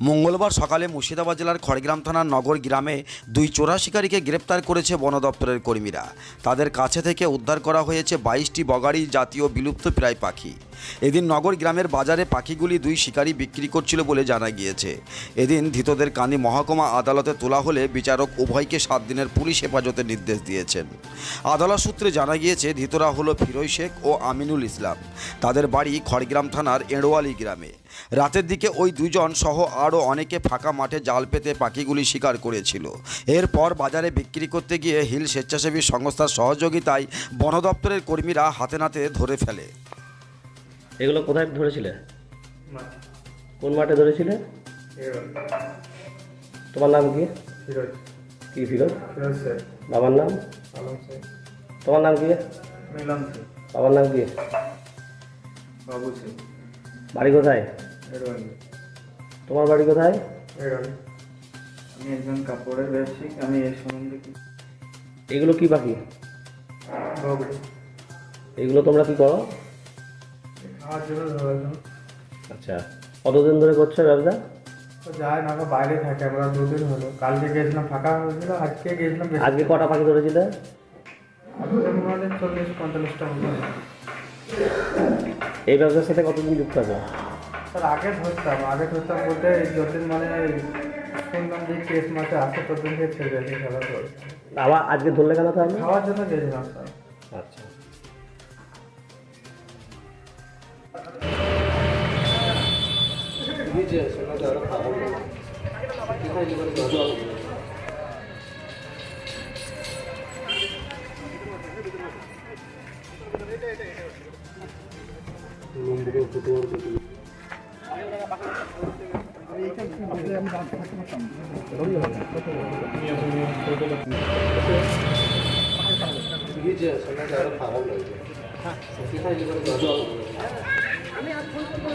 মঙ্গলবার সকালে মুর্শিদাবাদ জেলার খড়গ্রাম থানার নগর গ্রামে দুই চোরা শিকারীকে গ্রেপ্তার করেছে বন দপ্তরের কর্মীরা। তাদের কাছে থেকে উদ্ধার করা হয়েছে বাইশটি বগাড়ি জাতীয় বিলুপ্ত প্রায় পাখি। এদিন নগর গ্রামের বাজারে পাখিগুলি দুই শিকারী বিক্রি করছিল বলে জানা গিয়েছে। এদিন ধৃতদের কান্দি মহকুমা আদালতে তোলা হলে বিচারক উভয়কে সাত দিনের পুলিশ হেফাজতের নির্দেশ দিয়েছেন। আদালত সূত্রে জানা গিয়েছে, ধৃতরা হলো ফিরোজ শেখ ও আমিনুল ইসলাম। তাদের বাড়ি খড়গ্রাম থানার এঁড়োয়ালি গ্রামে। রাতের দিকে ওই দুজন সহ আরও অনেকে ফাঁকা মাঠে জাল পেতে পাখিগুলি শিকার করেছিল। এরপর বাজারে বিক্রি করতে গিয়ে হিল স্বেচ্ছাসেবী সংস্থার সহযোগিতায় বন দপ্তরের কর্মীরা হাতে নাতে ধরে ফেলে। এগুলো কোথায় ধরেছিলে? কোন মাঠে ধরেছিলে? তোমার নাম কি? কি ফিরোজ? বাবার নাম? তোমার নাম কি? বাবার নাম কি? বাবু বাড়ি কোথায়? এরওয়ানি তোমার বাড়ি কোথায়? আমি একজন কাপড়ের ব্যবসায়িক আমি এর সম্বন্ধে কি এগুলো কি বগড়ি। এগুলো তোমরা কি করো? আচ্ছা। কতদিন ধরে করছ ব্যবসা? যায় না বাইরে থাকে আমরা দুদিন হলো। কালকে গেছিলাম ফাঁকা হয়েছিল আজকে গেছিলাম আজকে কটা পাখি ধরেছিলে? চল্লিশ পঁয়তাল্লিশটা এই ব্যবসার সাথে কতদিন যুক্ত আছে? স্যার আগে ধরতাম আগে ধরতাম বলতে যতদিন মানে শুনলাম যে কেস মাঠে আসে ততদিন থেকে ছেড়ে দিয়েছি খেলা করে আবার আজকে ধরলে কেন তাহলে? খাওয়ার জন্য গেছিলাম স্যার। আচ্ছা। 이게 이제 설명자는 방어로 이제 비타이즈로 넣어. 아니, 안 보고.